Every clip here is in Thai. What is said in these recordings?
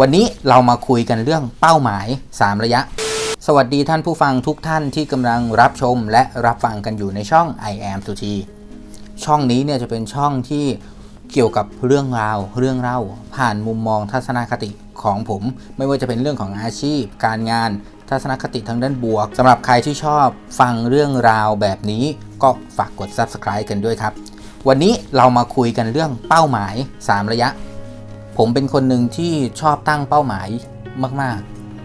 วันนี้เรามาคุยกันเรื่องเป้าหมาย 3 ระยะ สวัสดีท่านผู้ฟังทุกท่านที่กำลังรับชมและรับฟังกันอยู่ในช่อง I am สุทีช่องนี้เนี่ยจะเป็นช่องที่เกี่ยวกับเรื่องราวเรื่องเล่า ผ่านมุมมองทัศนคติของผม ไม่ว่าจะเป็นเรื่องของอาชีพ การงาน ทัศนคติทางด้านบวกสำหรับใครที่ชอบฟังเรื่องราวแบบนี้ ก็ฝากกด subscribe กันด้วยครับ วันนี้เรามาคุยกันเรื่องเป้าหมาย 3 ระยะ ผมเป็นคนหนึ่งที่ชอบตั้งเป้าหมายมาก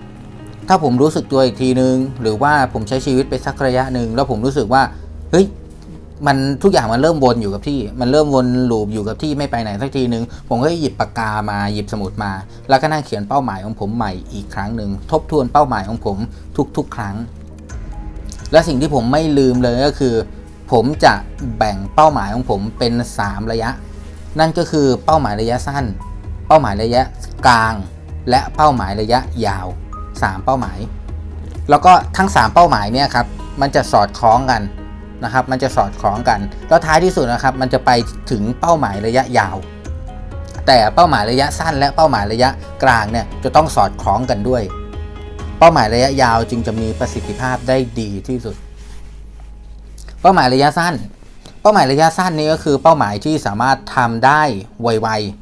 ๆ ถ้าผมรู้สึกตัวอีกทีนึง หรือว่าผมใช้ชีวิตไปสักระยะหนึ่งแล้วผมรู้สึกว่า เฮ้ย มันทุกอย่างมันเริ่มวนอยู่กับที่ มันเริ่มวนลูปอยู่กับที่ไม่ไปไหนสักทีนึง ผมก็หยิบปากกามาหยิบสมุดมา แล้วก็นั่งเขียนเป้าหมายของผมใหม่อีกครั้งหนึ่งทบทวนเป้าหมายของผมทุก ๆ ครั้ง และสิ่งที่ผมไม่ลืมเลยก็คือ ผมจะแบ่งเป้าหมายของผมเป็น 3 ระยะ นั่นก็คือเป้าหมายระยะสั้น เป้าหมายระยะกลาง และเป้าหมายระยะยาว 3 เป้าหมาย แล้วก็ทั้ง 3 เป้าหมายเนี่ยครับมันจะสอดคล้องกันนะครับ มันจะสอดคล้องกัน แล้วท้ายที่สุดนะครับ มันจะไปถึงเป้าหมายระยะยาว แต่เป้าหมายระยะสั้น และเป้าหมายระยะกลางเนี่ยจะต้องสอดคล้องกันด้วย เป้าหมายระยะยาวจึงจะมีประสิทธิภาพได้ดีที่สุด เป้าหมายระยะสั้น เป้าหมายระยะสั้นนี้ก็คือเป้าหมายที่สามารถทำได้ไวๆ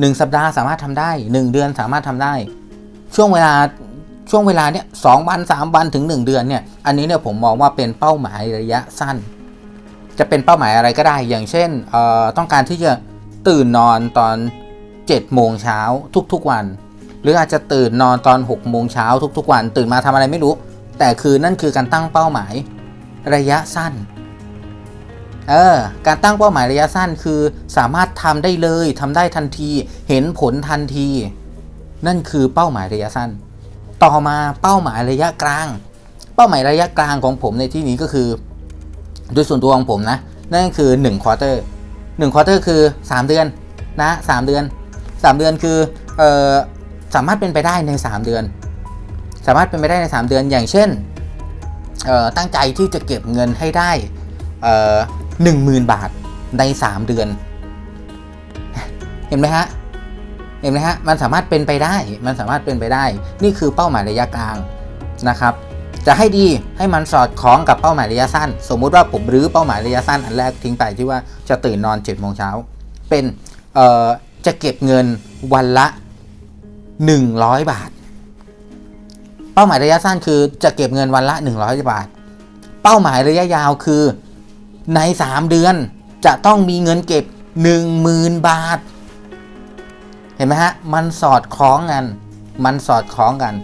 หนึ่งสัปดาห์สามารถทำได้หนึ่งเดือนสามารถทำได้ ช่วงเวลาช่วงเวลาเนี้ยสองวันสามวันถึงหนึ่งเดือนเนี่ยอันนี้เนี่ยผมมองว่าเป็นเป้าหมายระยะสั้น จะเป็นเป้าหมายอะไรก็ได้ อย่างเช่นเอ่อต้องการที่จะตื่นนอนตอน7โมงเช้าทุกๆวัน หรืออาจจะตื่นนอนตอน6โมงเช้าทุกๆวัน ตื่นมาทำอะไรไม่รู้ แต่คือนั่นคือการตั้งเป้าหมายระยะสั้น เออการตั้งเป้าหมายระยะสั้นคือสามารถทำได้เลยทำได้ทันที เห็นผลทันที นั่นคือเป้าหมายระยะสั้น ต่อมาเป้าหมายระยะกลาง เป้าหมายระยะกลางของผมในที่นี้ก็คือ โดยส่วนตัวของผมนะ นั่นคือ1ควอเตอร์1ควอเตอร์คือ 3 เดือนนะ3เดือน 3 เดือนคือเออสามารถเป็นไปได้ใน 3 เดือน สามารถเป็นไปได้ใน 3 เดือนอย่างเช่นตั้งใจที่จะเก็บเงินให้ได้ เอ่อหนึ่งหมื่นบาทใน 3 เดือน เห็นไหมฮะ เห็นไหมฮะ มันสามารถเป็นไปได้ มันสามารถเป็นไปได้ นี่คือเป้าหมายระยะกลางนะครับ จะให้ดีให้มันสอดคล้องกับเป้าหมายระยะสั้น สมมุติว่าผมรื้อเป้าหมายระยะสั้นอันแรกทิ้งไปที่ว่าจะตื่นนอน7จ็ดโมงเช้า เป็นเอ่อจะเก็บเงินวันละ 100 บาท เป้าหมายระยะสั้นคือจะเก็บเงินวันละ 100 บาท เป้าหมายระยะยาวคือ ใน 3 เดือนจะต้องมีเงินเก็บ 10,000 บาท เห็นไหมฮะ มันสอดคล้องกัน มันสอดคล้องกัน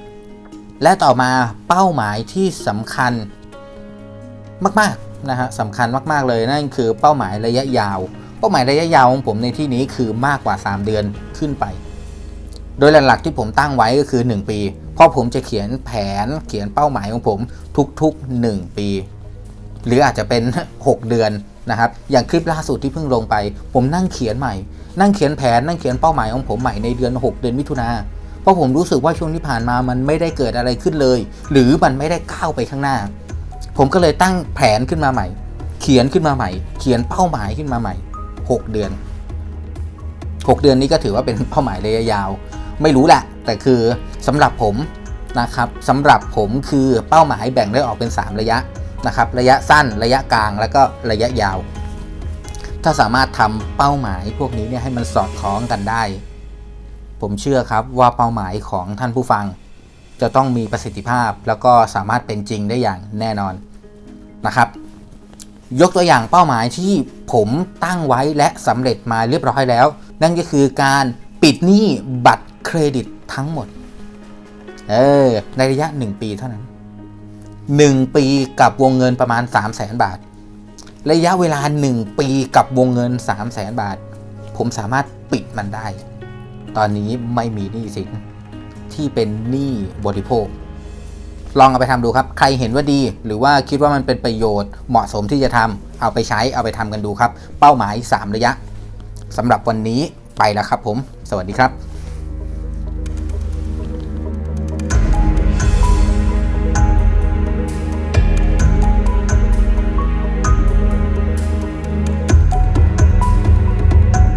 และต่อมาเป้าหมายที่สำคัญมากๆนะฮะสำคัญมากๆเลยนั่นคือเป้าหมายระยะยาว เป้าหมายระยะยาวของผมในที่นี้คือมากกว่า 3 เดือนขึ้นไป โดยหลักๆที่ผมตั้งไว้ก็คือ 1 ปี เพราะผมจะเขียนแผนเขียนเป้าหมายของผมทุกๆ 1 ปี หรืออาจจะเป็น 6 เดือนนะครับ อย่างคลิปล่าสุดที่เพิ่งลงไป ผมนั่งเขียนใหม่ นั่งเขียนแผนนั่งเขียนเป้าหมายของผมใหม่ในเดือน 6 เดือนมิถุนาเพราะผมรู้สึกว่าช่วงที่ผ่านมามันไม่ได้เกิดอะไรขึ้นเลย หรือมันไม่ได้ก้าวไปข้างหน้า ผมก็เลยตั้งแผนขึ้นมาใหม่ เขียนขึ้นมาใหม่ เขียนเป้าหมายขึ้นมาใหม่ 6 เดือน 6 เดือนนี้ก็ถือว่าเป็นเป้าหมายระยะยาว ไม่รู้แหละ แต่คือสำหรับผมนะครับสำหรับผมคือเป้าหมายแบ่งได้ออกเป็น 3 ระยะ นะครับ ระยะสั้นระยะกลางแล้วก็ระยะยาว ถ้าสามารถทำเป้าหมายพวกนี้เนี่ยให้มันสอดคล้องกันได้ ผมเชื่อครับว่าเป้าหมายของท่านผู้ฟัง จะต้องมีประสิทธิภาพแล้วก็สามารถเป็นจริงได้อย่างแน่นอนนะครับ ยกตัวอย่างเป้าหมายที่ผมตั้งไว้และสำเร็จมาเรียบร้อยแล้ว นั่นก็คือการปิดหนี้บัตรเครดิตทั้งหมด เออ ในระยะ 1 ปีเท่านั้น 1 ปีกับวงเงินประมาณ 3 0 0แสนบาท ระยะเวลา 1 ปีกับวงเงิน 3 0 0แสนบาท ผมสามารถปิดมันได้ ตอนนี้ไม่มีหนี้สินที่เป็นหนี้บริโภค ลองเอาไปทำดูครับ ใครเห็นว่าดี หรือว่าคิดว่ามันเป็นประโยชน์เหมาะสมที่จะทำเอาไปใช้เอาไปทำกันดูครับ เป้าหมาย 3 ระยะสำหรับวันนี้ไปแล้วครับผม สวัสดีครับ